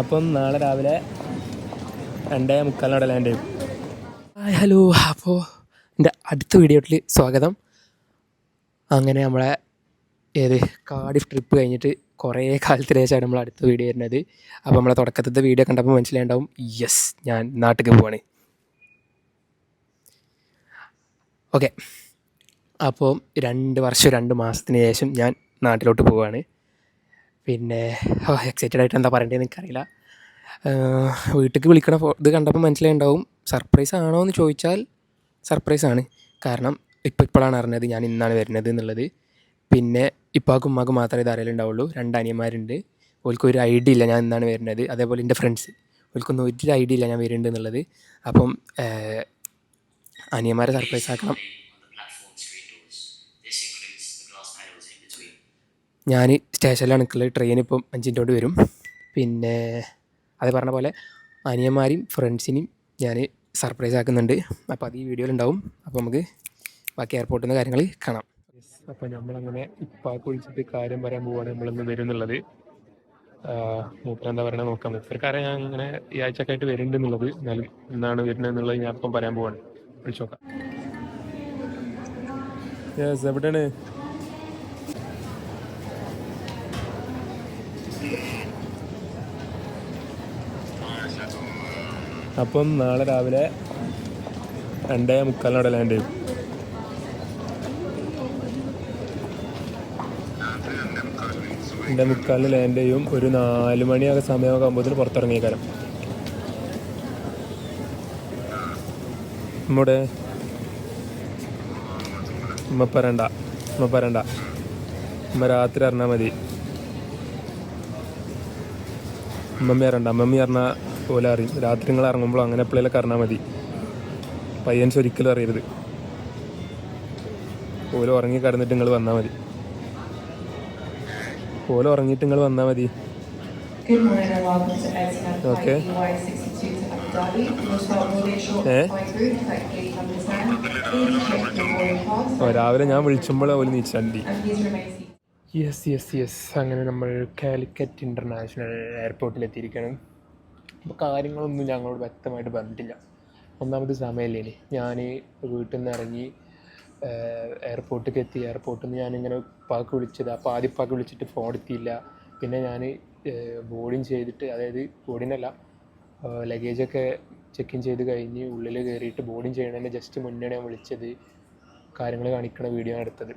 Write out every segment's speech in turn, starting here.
അപ്പം നാളെ രാവിലെ രണ്ടേ മുക്കാലിനോടെ ലാൻഡ് ചെയ്യും. Hi hello. അപ്പോൾ എന്റെ അടുത്ത വീഡിയോട്ടിൽ സ്വാഗതം. അങ്ങനെ നമ്മളെ ഏത് കാർഡിഫ് ട്രിപ്പ് കഴിഞ്ഞിട്ട് കുറേ കാലത്തിന് ശേഷമാണ് നമ്മൾ അടുത്ത വീഡിയോ വരുന്നത്. അപ്പോൾ നമ്മളെ തുടക്കത്തിലത്തെ വീഡിയോ കണ്ടപ്പോൾ മനസ്സിലായിണ്ടാവും യെസ് ഞാൻ നാട്ടിലേക്ക് പോവാണ്. ഓക്കെ അപ്പോൾ രണ്ട് വർഷം രണ്ട് മാസത്തിന് ശേഷം ഞാൻ നാട്ടിലോട്ട് പോവുകയാണ് പിന്നെ എക്സൈറ്റഡ് ആയിട്ട് എന്താ പറയേണ്ടതെന്ന് എനിക്കറിയില്ല. വീട്ടിലേക്ക് വിളിക്കണ ഇത് കണ്ടപ്പോൾ മനസ്സിലായിണ്ടാവും സർപ്രൈസ് ആണോ എന്ന് ചോദിച്ചാൽ സർപ്രൈസ് ആണ്. കാരണം ഇപ്പോൾ ഇപ്പോഴാണ് അറിഞ്ഞത് ഞാൻ ഇന്നാണ് വരുന്നത് എന്നുള്ളത്. പിന്നെ ഇപ്പാക്കും ഉമ്മാക്കും മാത്രമേ ഇത് അറിയലുണ്ടാവുള്ളൂ. രണ്ട് അനിയന്മാരുണ്ട്. ഓൽക്ക് ഒരു ഐഡിയ ഇല്ല ഞാൻ ഇന്നാണ് വരുന്നത്. അതേപോലെ എന്റെ ഫ്രണ്ട്സ് ഓൽക്കൊന്നും ഒരു ഐഡിയ ഇല്ല ഞാൻ വരുന്നുണ്ട് എന്നുള്ളത്. അപ്പം അനിയന്മാരെ സർപ്രൈസ് ആക്കണം. ഞാൻ സ്റ്റേഷനിലാണ് നിൽക്കുന്നത് ട്രെയിൻ ഇപ്പം അഞ്ചിന്റോട്ട് കൊണ്ട് വരും. പിന്നെ അത് പറഞ്ഞ പോലെ അനിയന്മാരെയും ഫ്രണ്ട്സിനെയും ഞാൻ സർപ്രൈസ് ആക്കുന്നുണ്ട്. അപ്പോൾ അത് ഈ വീഡിയോയിൽ ഉണ്ടാവും അപ്പോൾ നമുക്ക് ബാക്കി എയർപോർട്ടിൽ നിന്ന് കാര്യങ്ങൾ കാണാം. അപ്പോൾ നമ്മളങ്ങനെ ഇപ്പാക്ക് വിളിച്ചിട്ട് കാര്യം പറയാൻ പോവുകയാണ് നമ്മളിന്ന് വരും എന്നുള്ളത് മൂപ്പർ എന്താ പറയണത് നോക്കാം. മൂപ്പർക്കാരെ ഞാൻ അങ്ങനെ ഈ ആഴ്ചയൊക്കെ ആയിട്ട് വരുന്നുണ്ട് എന്നുള്ളത് എന്നാലും എന്നാണ് വരുന്നത് എന്നുള്ളത് ഞാൻ ഇപ്പം പറയാൻ പോവാണ്. വിളിച്ചു നോക്കാം. എവിടെയാണ്? അപ്പം നാളെ രാവിലെ രണ്ടേ മുക്കാലിനോടെ ലാൻഡ് ചെയ്യും. രണ്ടേ മുക്കാലിന് ലാൻഡ് ചെയ്യും. ഒരു നാല് മണിയൊക്കെ സമയമൊക്കെ ആകുമ്പോഴത്തേന് പുറത്തിറങ്ങിയേക്കാരം. നമ്മുടെ ഉമ്മ പറണ്ട ഉമ്മ പറണ്ട ഉമ്മ രാത്രി അറിഞ്ഞാൽ മതി. അമ്മമ്മ അറിയണ്ട അമ്മമ്മ അറിഞ്ഞാൽ പോലെ അറിയും രാത്രി നിങ്ങൾ ഇറങ്ങുമ്പോൾ അങ്ങനെ എപ്പോഴേലും അറിഞ്ഞാൽ മതി പയ്യൻസ് ഒരിക്കലും അറിയരുത് ഓല ഉറങ്ങി കിടന്നിട്ട് നിങ്ങൾ വന്നാൽ മതി ഓല ഉറങ്ങിയിട്ട് നിങ്ങൾ വന്നാൽ മതി okay morning and welcome to Etihad Okay. flight EY62 to Abu Dhabi. We'll start with a short Eh? flight route, collect gate number 10. Please check your boarding pass ഓ, രാവിലെ ഞാൻ വിളിച്ചുമ്പോൾ ഒരു നീച്ചണ്ടി seated. യെസ് യെസ് യെസ് അങ്ങനെ നമ്മൾ Calicut international എയർപോർട്ടിൽ എത്തിയിരിക്കണം കാര്യങ്ങളൊന്നും ഞങ്ങളോട് വ്യക്തമായിട്ട് പറഞ്ഞിട്ടില്ല. ഒന്നാമത് സമയമില്ലേ ഞാൻ വീട്ടിൽ നിന്ന് ഇറങ്ങി എയർപോർട്ടിലേക്ക് എത്തി എയർപോർട്ടിൽ നിന്ന് ഞാനിങ്ങനെ പാക്ക് വിളിച്ചത്. അപ്പോൾ ആദ്യം പാക്ക് വിളിച്ചിട്ട് ഫോൺ എടുത്തില്ല. പിന്നെ ഞാൻ ബോർഡിങ് ചെയ്തിട്ട് അതായത് ബോർഡിനല്ല ലഗേജൊക്കെ ചെക്ക് ഇൻ ചെയ്ത് കഴിഞ്ഞ് ഉള്ളിൽ കയറിയിട്ട് ബോർഡിങ് ചെയ്യണതിന്റെ ജസ്റ്റ് മുന്നേ ഞാൻ വിളിച്ചത്. കാര്യങ്ങൾ കാണിക്കണ വീഡിയോ ആണ് എടുത്തത്.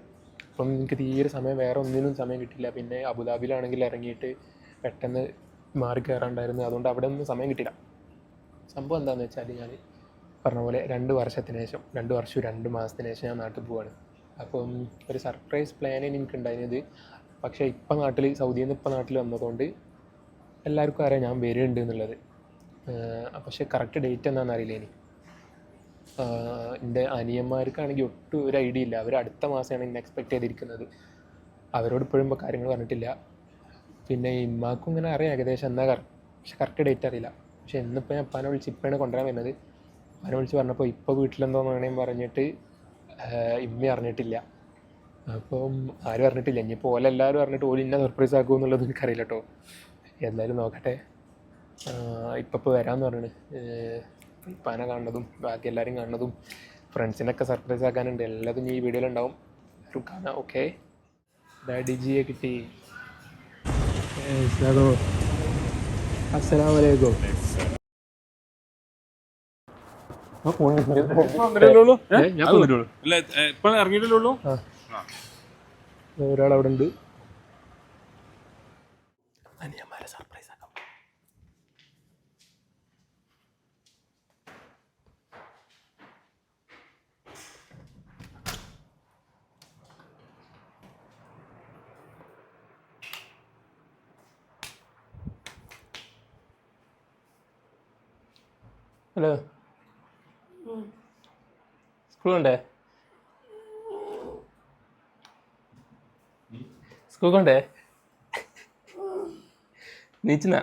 അപ്പം എനിക്ക് തീരെ സമയം വേറെ ഒന്നിനും സമയം കിട്ടില്ല പിന്നെ അബുദാബിയിലാണെങ്കിൽ ഇറങ്ങിയിട്ട് പെട്ടെന്ന് മാറി കയറാണ്ടായിരുന്നു. അതുകൊണ്ട് അവിടെ ഒന്നും സമയം കിട്ടില്ല സംഭവം എന്താണെന്ന് വെച്ചാൽ ഞാൻ പറഞ്ഞ പോലെ രണ്ട് വർഷത്തിന് ശേഷം രണ്ട് വർഷവും രണ്ട് മാസത്തിന് ശേഷം ഞാൻ നാട്ടിൽ പോവാണ്. അപ്പം ഒരു സർപ്രൈസ് പ്ലാൻ എനിക്ക് ഉണ്ടായിരുന്നത് പക്ഷേ ഇപ്പം നാട്ടിൽ സൗദിയിൽ നിന്ന് ഇപ്പം നാട്ടിൽ വന്നതുകൊണ്ട് എല്ലാവർക്കും അറിയാം ഞാൻ വരുന്നുണ്ട് എന്നുള്ളത്. പക്ഷേ കറക്റ്റ് ഡേറ്റ് എന്താണെന്ന് അറിയില്ല ഇനി. എന്റെ അനിയന്മാർക്കാണെങ്കിൽ ഒട്ടും ഒരു ഐഡിയ ഇല്ല. അവർ അടുത്ത മാസമാണ് ഇന്ന് എക്സ്പെക്ട് ചെയ്തിരിക്കുന്നത്. അവരോട് ഇപ്പോഴും കാര്യങ്ങൾ പറഞ്ഞിട്ടില്ല. പിന്നെ ഇമ്മാക്കും ഇങ്ങനെ അറിയാം ഏകദേശം എന്നാ കറക്റ്റ് പക്ഷെ കറക്റ്റ് ഡേറ്റ് അറിയില്ല. പക്ഷെ ഇന്നിപ്പോൾ ഞാൻ അപ്പാനെ വിളിച്ച് ഇപ്പോഴാണ് കൊണ്ടുവരാൻ വരുന്നത്. അപ്പാനെ വിളിച്ച് പറഞ്ഞപ്പോൾ ഇപ്പോൾ വീട്ടിലെന്തോന്ന് വേണേലും പറഞ്ഞിട്ട് ഇമ്മ അറിഞ്ഞിട്ടില്ല. അപ്പം ആരും അറിഞ്ഞിട്ടില്ല. ഇനിയിപ്പോൾ ഓലെല്ലാവരും അറിഞ്ഞിട്ട് ഓൽ ഇന്ന സർപ്രൈസ് ആക്കുമോ എന്നുള്ളത് എനിക്കറിയില്ല കേട്ടോ എന്തായാലും നോക്കട്ടെ. ഇപ്പം ഇപ്പോൾ വരാമെന്ന് പറഞ്ഞു ഇപ്പാനെ കാണുന്നതും ബാക്കി എല്ലാവരും കാണുന്നതും ഫ്രണ്ട്സിനൊക്കെ സർപ്രൈസ് ആക്കാനുണ്ട്. എല്ലാതും ഈ വീഡിയോയിലുണ്ടാവും കാണാം. ഓക്കെ ഡാഡി ജിയെ കിട്ടി. അസ്സലാം വലൈക്കും ഇറങ്ങിയിട്ടില്ലുള്ളൂ ഒരാൾ അവിടെ ഉണ്ട് അനിയന്മാരെ സർപ്രൈസ് ആക്കാം ഹലോ. സ്കൂളുണ്ടേ? സ്കൂൾ കൊണ്ടേ നീച്ചുന്ന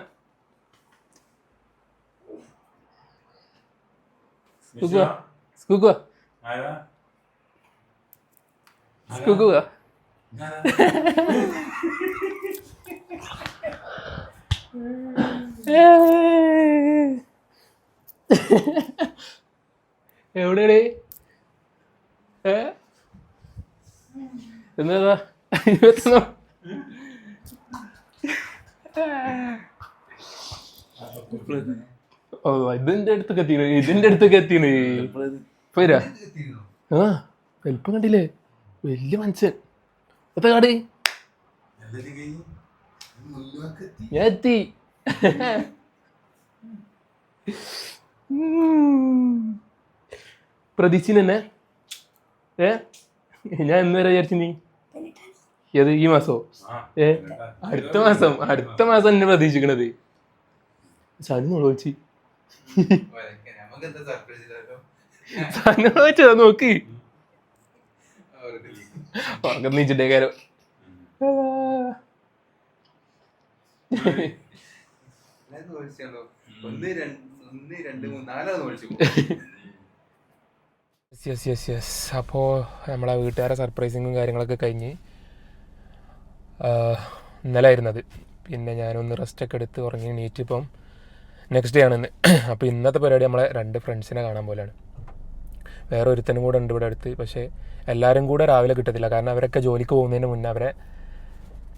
സ്കൂക്കുക സ്കൂക്കുക സ്കൂക്കുക എവിടെയാണ് ഇരുപത്തൊന്നോ ഓ ഇതിന്റെ അടുത്തൊക്കെ എത്തിയാണ് ഇതിന്റെ അടുത്തൊക്കെ എത്തിയാണ് പോരാ ആ വലിപ്പം കണ്ടില്ലേ? വലിയ മനുഷ്യൻ. എത്ര കാട്? ഞാൻ എത്തി. പ്രതീക്ഷിന് തന്നെ ഏ? ഞാൻ എന്ന് വരെ വിചാരിച്ചു നീ. ഏത് ഈ മാസോ? ഏ? അടുത്ത മാസം അടുത്ത മാസം എന്നെ പ്രതീക്ഷിക്കണത്. സനു വിളിച്ച്. സനു വിളിച്ചതാ നോക്ക്. ഉറക്കം നീച്ചിട്ടേ കാര്യം. ഒന്ന് രണ്ട് വിളിച്ചു യെസ് യെസ് യെസ് അപ്പോൾ നമ്മളെ വീട്ടുകാരെ സർപ്രൈസിങ്ങും കാര്യങ്ങളൊക്കെ കഴിഞ്ഞ് ഇന്നലെ ആയിരുന്നത്. പിന്നെ ഞാനൊന്ന് റെസ്റ്റൊക്കെ എടുത്ത് ഉറങ്ങി നീറ്റ് ഇപ്പം നെക്സ്റ്റ് ഡേ ആണ് അപ്പോൾ ഇന്നത്തെ പരിപാടി നമ്മളെ രണ്ട് ഫ്രണ്ട്സിനെ കാണാൻ പോലെയാണ് വേറെ ഒരുത്തനും കൂടെ ഉണ്ട് ഇവിടെ അടുത്ത്. പക്ഷേ എല്ലാവരും കൂടെ രാവിലെ കിട്ടത്തില്ല. കാരണം അവരൊക്കെ ജോലിക്ക് പോകുന്നതിന് മുന്നേ അവരെ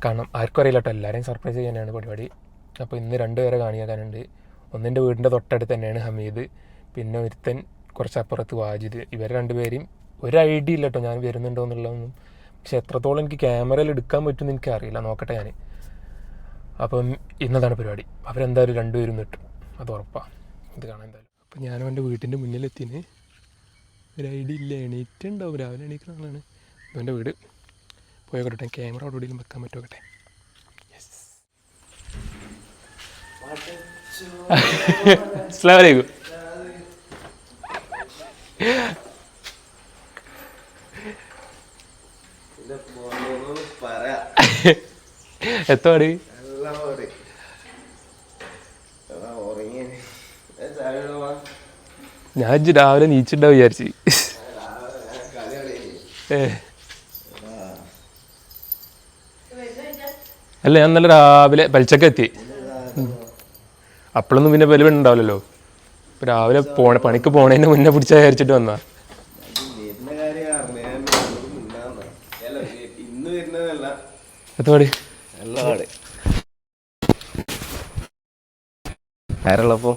കാണാം ആർക്കും അറിയില്ല കേട്ടോ. എല്ലാവരെയും സർപ്രൈസ് ചെയ്യാനാണ് പരിപാടി. അപ്പോൾ ഇന്ന് രണ്ട് പേരെ കാണിക്കാനുണ്ട് ഒന്നിന്റെ വീടിന്റെ തൊട്ടടുത്ത് തന്നെയാണ് ഹമീദ്. പിന്നെ ഒരുത്തൻ കുറച്ചപ്പുറത്ത് വാജിദ്. ഇവർ രണ്ടുപേരെയും ഒരു ഐഡിയ ഇല്ല കേട്ടോ ഞാൻ വരുന്നുണ്ടോ എന്നുള്ളതൊന്നും. പക്ഷെ എത്രത്തോളം എനിക്ക് ക്യാമറയിൽ എടുക്കാൻ പറ്റുമെന്ന് എനിക്ക് അറിയില്ല. നോക്കട്ടെ ഞാൻ. അപ്പം ഇന്നതാണ് പരിപാടി. അവരെന്തായാലും രണ്ടുപേരും നിട്ടു അത് ഉറപ്പാണ് ഇത് കാണാൻ എന്തായാലും. അപ്പം ഞാനും എന്റെ വീട്ടിന്റെ മുന്നിലെത്തിന്. ഒരു ഐഡിയ ഇല്ല. എണീറ്റുണ്ടാവും. രാവിലെ എണീക്കുന്ന ആളാണ്. എന്റെ വീട്. പോയോക്കട്ടെ ക്യാമറ അവിടെ വെക്കാൻ പറ്റുമോക്കട്ടെ യെസ് അസ്സാം വലൈക്കും പറയാ എത്തോട്? എല്ലാം ഓടി ഉറങ്ങിയ ചായ ഞാൻ രാവിലെ നീച്ചിട്ടാ വിചാരിച്ചു. അല്ല ഞാൻ നല്ല രാവിലെ പലിച്ചക്ക എത്തി. അപ്പോഴൊന്നും പിന്നെ വലിയ ഉണ്ടാവില്ലല്ലോ രാവിലെ പോണ പണിക്ക് പോണേന്റെ മുന്നേ പിടിച്ച വിചാരിച്ചിട്ട് വന്നാ. എത്തോട് ആരുള്ളപ്പോ?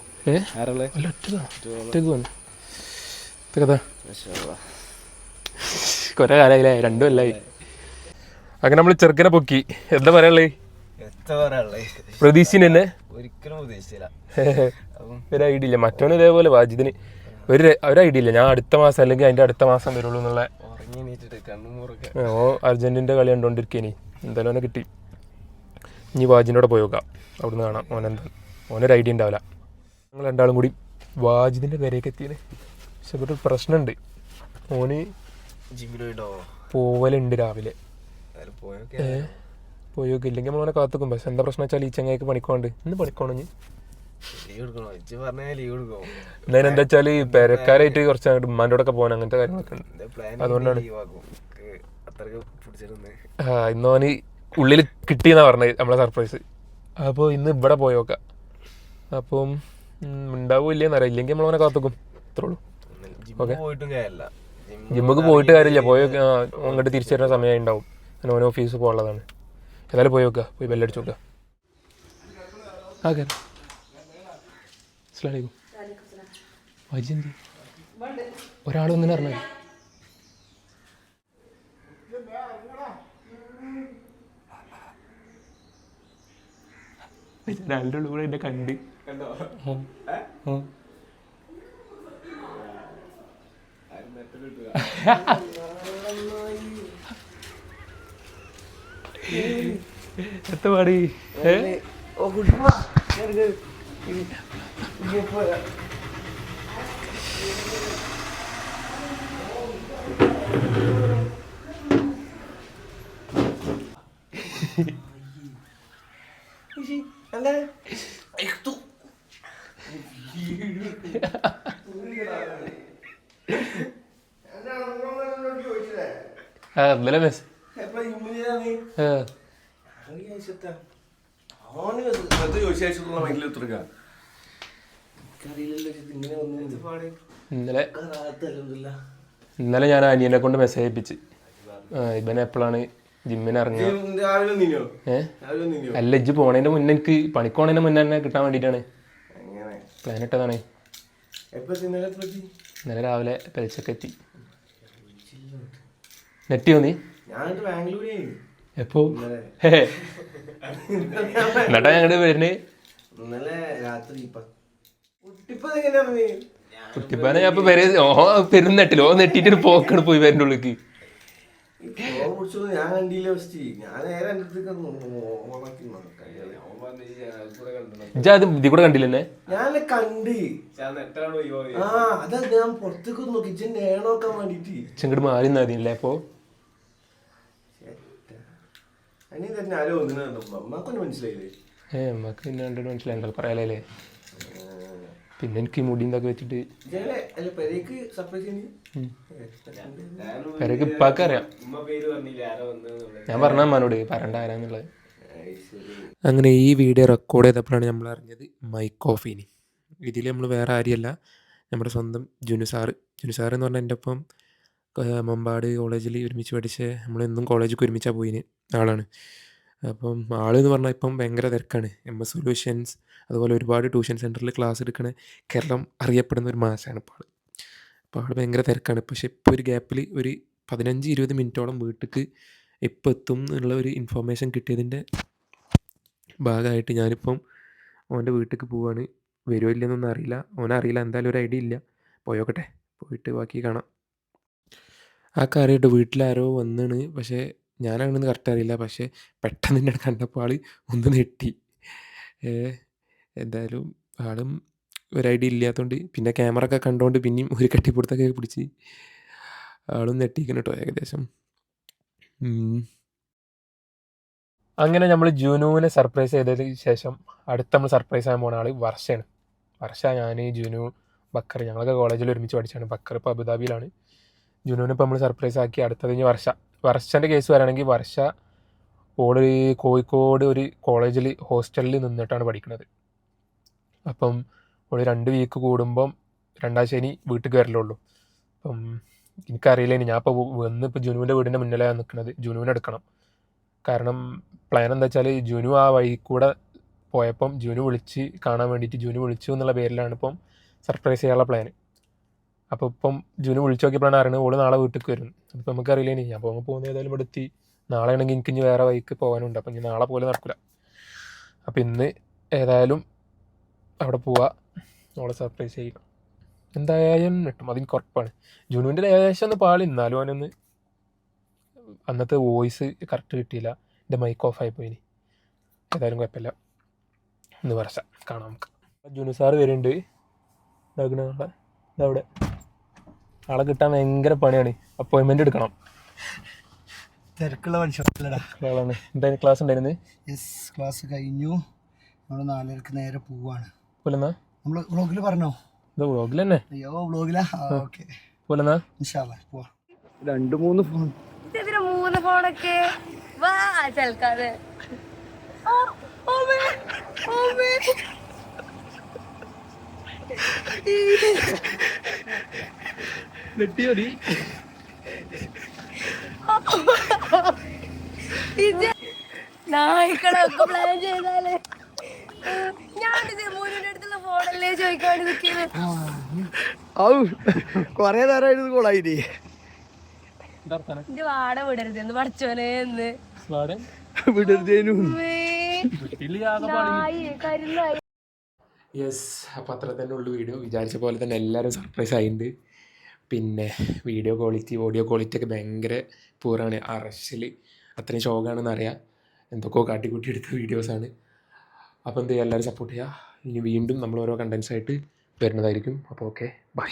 കൊറേ കാലായില്ലേ? രണ്ടും അല്ലായി. അങ്ങനെ നമ്മൾ ചെറുക്കനെ പൊക്കി. എന്താ പറയാനുള്ളത് പ്രതീക്ഷിന് തന്നെ? ഒരിക്കലും പ്രതീക്ഷിച്ചില്ല. ഒരു ഐഡിയ ഇല്ല. മറ്റവന് ഇതേപോലെ വാജിദിന് ഒരു ഒരു ഐഡിയ ഇല്ല. ഞാൻ അടുത്ത മാസം അല്ലെങ്കിൽ അതിന്റെ അടുത്ത മാസം വരുള്ളൂ എന്നുള്ള ഓ അർജന്റീന്റെ കളി കണ്ടോണ്ടിരിക്കേനി. എന്തായാലും അവനെ കിട്ടി. ഇനി വാജിന്റെ കൂടെ പോയി നോക്കാം. അവിടുന്ന് കാണാം ഓനെന്താ ഓനൊരു ഐഡിയ ഉണ്ടാവില്ല. ഞങ്ങൾ രണ്ടാളും കൂടി വാജിദിന്റെ പേരേക്ക് എത്തിയത് പക്ഷെ ഇവിടെ പ്രശ്നമുണ്ട്. ഓന് ജിമ്മിൽ പോവലുണ്ട് രാവിലെ. അതിൽ പോയൊക്കെ ഇല്ലെങ്കിൽ നമ്മളവനെ കാത്തുക്കും. പക്ഷെ എന്താ പ്രശ്നം വെച്ചാൽ ഈ ചങ്ങായിക്ക് പണിക്കോണ്ട്. ഇന്ന് പണിക്കോണു ഞാൻ എടുക്കും. എന്താ വെച്ചാൽ പെരക്കാരായിട്ട് കുറച്ച് അങ്ങോട്ട് ഉമ്മാന്റെ ഒക്കെ പോകാൻ അങ്ങനത്തെ കാര്യങ്ങളൊക്കെ ഉണ്ട്. അതുകൊണ്ടാണ്. ആ ഇന്ന് അവന് ഉള്ളിൽ കിട്ടിയെന്നാ പറഞ്ഞത് നമ്മളെ സർപ്രൈസ് അപ്പോൾ ഇന്ന് ഇവിടെ പോയി നോക്കാം അപ്പം ഉണ്ടാവില്ലേന്ന് അറിയാം ഇല്ലെങ്കിൽ നമ്മളവനെ കാത്തുക്കും. ഇത്രേ ഉള്ളൂ. കാര്യമില്ല ജിമ്മക്ക് പോയിട്ട് കാര്യമില്ല. പോയി അങ്ങോട്ട് തിരിച്ചു വരുന്ന സമയം ഉണ്ടാവും ഓരോ ഓഫീസ് പോകുള്ളതാണ് ഏതായാലും പോയി നോക്കുക പോയി ബെല്ലടിച്ച് നോക്കുക ആ കയറി എന്ത് ഒരാൾ ഒന്നിനെ കൂടെ എന്നെ കണ്ട്. ആ. എത്ത പാടി? ഇന്നലെ മെസ് ഏ, ഓന് വെറുതെ ചോദിച്ചാഴ്ചക്കുള്ള മൈൻഡിൽ എത്തുക അറിയില്ലല്ലോ ഇത് ഇങ്ങനെ വന്നു പാട് ഇന്നലെ ഇന്നലെ ഞാൻ അനിയനെ കൊണ്ട് മെസ്സേജ് അയപ്പിച്ച്. ഇവനെ ഇവൻ എപ്പോഴാണ് ജിമ്മിന് ഇറങ്ങുക? അല്ല ഇജ്ജ് പോണേന്റെ മുന്നേ എനിക്ക് പണിക്കോണതിന്റെ മുന്നേ തന്നെ കിട്ടാൻ വേണ്ടിട്ടാണ്. പ്ലാൻ ഇട്ടതാണ്. ഇന്നലെ രാവിലെ പെലച്ചൊക്കെ എത്തി. നെറ്റ് തോന്നി ഞാനിട്ട് ബാംഗ്ലൂരായിരുന്നു എപ്പോ. എന്നിട്ടാ ഞങ്ങടെ പേരിന് ഇന്നലെ രാത്രി കുട്ടിപ്പോ എങ്ങനെയാ നീ കുട്ടിപ്പാനെ ഞാൻ ഇപ്പൊ വരെ ഓ പെരുന്നെട്ടില്ല ഓ നെട്ടിട്ട് ഒരു പോക്കാണ് പോയി വരണ്ട ഉള്ളിക്ക്. ഞാൻ കണ്ടില്ല എന്നെ? ഞാൻ കണ്ട്. ആ അതാ ഞാൻ പുറത്തേക്ക് നോക്കി. ഇജ്ജ് നേണോക്കാൻ വേണ്ടിട്ട്. ചെങ്ങട് മാറി നിന്നതില്ലേ അപ്പോ? അനി തന്നെ ആരോ ഒന്നിനെ അമ്മക്കൊന്നും മനസ്സിലായില്ലേ? ഏ നമുക്ക് പിന്നെ കണ്ടിട്ട് പറയാലേ പിന്നെ എനിക്ക് മുടിന്തൊക്കെ മുടി എന്തൊക്കെ വെച്ചിട്ട് പെരേക്ക് ഇപ്പാക്ക് അറിയാം. ഞാൻ പറഞ്ഞ അമ്മാനോട് പറയണ്ട ആരാന്നുള്ളത്. അങ്ങനെ ഈ വീഡിയോ റെക്കോർഡ് ചെയ്തപ്പോഴാണ് നമ്മൾ അറിഞ്ഞത് മൈക്ക് ഓഫിനി ഇതിൽ നമ്മൾ വേറെ ആരെയല്ല. നമ്മുടെ സ്വന്തം ജുനു സാറ്. ജുനു സാറ് എന്ന് പറഞ്ഞാൽ എന്റെ ഒപ്പം മമ്പാട് കോളേജിൽ ഒരുമിച്ച് പഠിച്ച് നമ്മളെന്നും കോളേജിൽ ഒരുമിച്ചാണ് പോയിന് ആളാണ്. അപ്പം ആളെന്ന് പറഞ്ഞാൽ ഇപ്പം ഭയങ്കര തിരക്കാണ്. എം എസ് സൊല്യൂഷൻസ് അതുപോലെ ഒരുപാട് ട്യൂഷൻ സെന്ററിൽ ക്ലാസ് എടുക്കണ കേരളം അറിയപ്പെടുന്ന ഒരു മാസമാണ് ഇപ്പോൾ ആൾ അപ്പോൾ ആൾ ഭയങ്കര തിരക്കാണ്. പക്ഷേ ഇപ്പോൾ ഒരു ഗ്യാപ്പിൽ ഒരു പതിനഞ്ച് ഇരുപത് മിനിറ്റോളം വീട്ടിലേക്ക് എപ്പോൾ എത്തും എന്നുള്ള ഒരു ഇൻഫർമേഷൻ കിട്ടിയതിന്റെ ഭാഗമായിട്ട് ഞാനിപ്പം ഓന്റെ വീട്ടിലേക്ക് പോവാണ്. വരുമോ ഇല്ലെന്നൊന്നും അറിയില്ല. ഓനറിയില്ല. എന്തായാലും ഒരു ഐഡിയ ഇല്ല. പോയോക്കട്ടെ. പോയിട്ട് ബാക്കി കാണാം. ആ കാര്യമായിട്ട് വീട്ടിലാരോ വന്നാണ്. പക്ഷേ ഞാനാണെന്ന് കറക്റ്റ് അറിയില്ല. പക്ഷേ പെട്ടെന്ന് എന്നെ കണ്ടപ്പോൾ ആൾ ഒന്ന് നെട്ടി എന്തായാലും ആളും ഒരു ഐഡിയ ഇല്ലാത്തതുകൊണ്ട് പിന്നെ ക്യാമറ ഒക്കെ കണ്ടുകൊണ്ട് പിന്നെയും ഒരു കെട്ടിപ്പിടുത്തൊക്കെ പിടിച്ച് ആളും നെട്ടിക്കണം കേട്ടോ ഏകദേശം. അങ്ങനെ നമ്മൾ ജുനുവിനെ സർപ്രൈസ് ചെയ്തതിന് ശേഷം അടുത്ത നമ്മൾ സർപ്രൈസ് ആകാൻ പോണ ആൾ വർഷയാണ്. വർഷ ഞാൻ ജുനു ബക്കർ ഞങ്ങളൊക്കെ കോളേജിൽ ഒരുമിച്ച് പഠിച്ചാണ് ബക്കർ ഇപ്പോൾ അബുദാബിയിലാണ്. ജുനുവിനെ ഇപ്പോൾ നമ്മൾ സർപ്രൈസ് ആക്കി. അടുത്തത് കഴിഞ്ഞ് വർഷ. വർഷന്റെ കേസ് വരാണെങ്കിൽ വർഷ ഓൾ കോഴിക്കോട് ഒരു കോളേജിൽ ഹോസ്റ്റലിൽ നിന്നിട്ടാണ് പഠിക്കുന്നത് അപ്പം ഓൾ രണ്ട് വീക്ക് കൂടുമ്പം രണ്ടാം ശനി വീട്ടിൽ കയറലുള്ളൂ അപ്പം എനിക്കറിയില്ല ഇനി. ഞാൻ ഇപ്പോൾ വന്ന് ഇപ്പോൾ ജുനുവിന്റെ വീടിന്റെ മുന്നിലാണ് നിൽക്കുന്നത് ജുനുവിനെ എടുക്കണം. കാരണം പ്ലാൻ എന്താ വെച്ചാൽ ജുനു ആ വഴി കൂടെ പോയപ്പം ജുനു വിളിച്ച് കാണാൻ വേണ്ടിയിട്ട് ജുനു വിളിച്ചു എന്നുള്ള പേരിലാണ് ഇപ്പം സർപ്രൈസ് ചെയ്യാനുള്ള പ്ലാൻ അപ്പോൾ ഇപ്പം ജുനു വിളിച്ചു നോക്കിയപ്പോഴാണ് അറിയുന്നത് ഓൾ നാളെ വീട്ടിൽ വരും. അതിപ്പോൾ നമുക്കറിയില്ല ഇനി. അപ്പോൾ അങ്ങ് പോകുന്ന ഏതായാലും ഇവിടെ എത്തി. നാളെ ആണെങ്കിൽ എനിക്ക് ഇനി വേറെ വൈക്ക് പോകാനുണ്ട്. അപ്പം ഇനി നാളെ പോലെ നടക്കില്ല. അപ്പം ഇന്ന് ഏതായാലും അവിടെ പോവാ. ഓളെ സർപ്രൈസ് ചെയ്യണം എന്തായാലും കിട്ടും. അതിന് ഉറപ്പാണ് ജുനുവിന്റെ ഏകദേശം ഒന്ന് പാളി. എന്നാലും അവനൊന്ന് അന്നത്തെ വോയിസ് കറക്റ്റ് കിട്ടിയില്ല. എന്റെ മൈക്ക് ഓഫ് ആയി പോയിനി. ഏതായാലും കുഴപ്പമില്ല. ഇന്ന് വർഷ കാണാം നമുക്ക്. ജുനു സാറ് വരുന്നുണ്ട്. ഇതാക്കണ അവിടെ. ആളെ കിട്ടാൻ ഭയങ്കര പണിയാണ്. അപ്പോയിന്റ്മെന്റ് എടുക്കണം. തിരക്കുള്ള മനുഷ്യരല്ലടാ. ആളാണ്. എന്തായാലും ക്ലാസ് ഉണ്ടായിരുന്നു? യെസ് ക്ലാസ് കഴിഞ്ഞു. നമ്മൾ നാലരക്ക് നേരെ പോവാണ്. പോലെന്നാ? നമ്മൾ വ്ളോഗിൽ പറഞ്ഞോ? ഇത് വ്ളോഗിൽ തന്നെ അയ്യോ വ്ളോഗിലാ ഓക്കെ പോലെന്നാ? ഇൻഷാല്ല പോവാ. രണ്ട് മൂന്ന് ഫോൺ ഇതിന് മൂന്ന് ഫോണൊക്കെ വാ ചൽക്കാതെ ഓമേ ഓമേ, നായ്ക്കളൊക്കെ പ്ലാൻ ചെയ്താലേ. ഞാനിത് മൂന്നിന്റെ അടുത്തുള്ള ഫോണല്ലേ നിൽക്കുന്നത് കൊറേ നേരമായിരുന്നു വാട വിടരുത് എന്ന് പഠിച്ചോനെ എന്ന് വിടരുതേനു യെസ് അപ്പോൾ അത്ര തന്നെ ഉള്ളു വീഡിയോ. വിചാരിച്ച പോലെ തന്നെ എല്ലാവരും സർപ്രൈസ് ആയിട്ടുണ്ട് പിന്നെ വീഡിയോ ക്വാളിറ്റി ഓഡിയോ ക്വാളിറ്റി ഒക്കെ ഭയങ്കര പൂറാണ് റഷിൽ അത്രയും ഷോക്കാണെന്ന് അറിയാം എന്തൊക്കെയോ കാട്ടിക്കൂട്ടി എടുത്ത വീഡിയോസാണ് അപ്പോൾ എന്ത് ചെയ്യുക എല്ലാവരും സപ്പോർട്ട് ചെയ്യുക ഇനി വീണ്ടും നമ്മൾ ഓരോ കണ്ടൻസായിട്ട് വരുന്നതായിരിക്കും. അപ്പോൾ ഓക്കെ ബൈ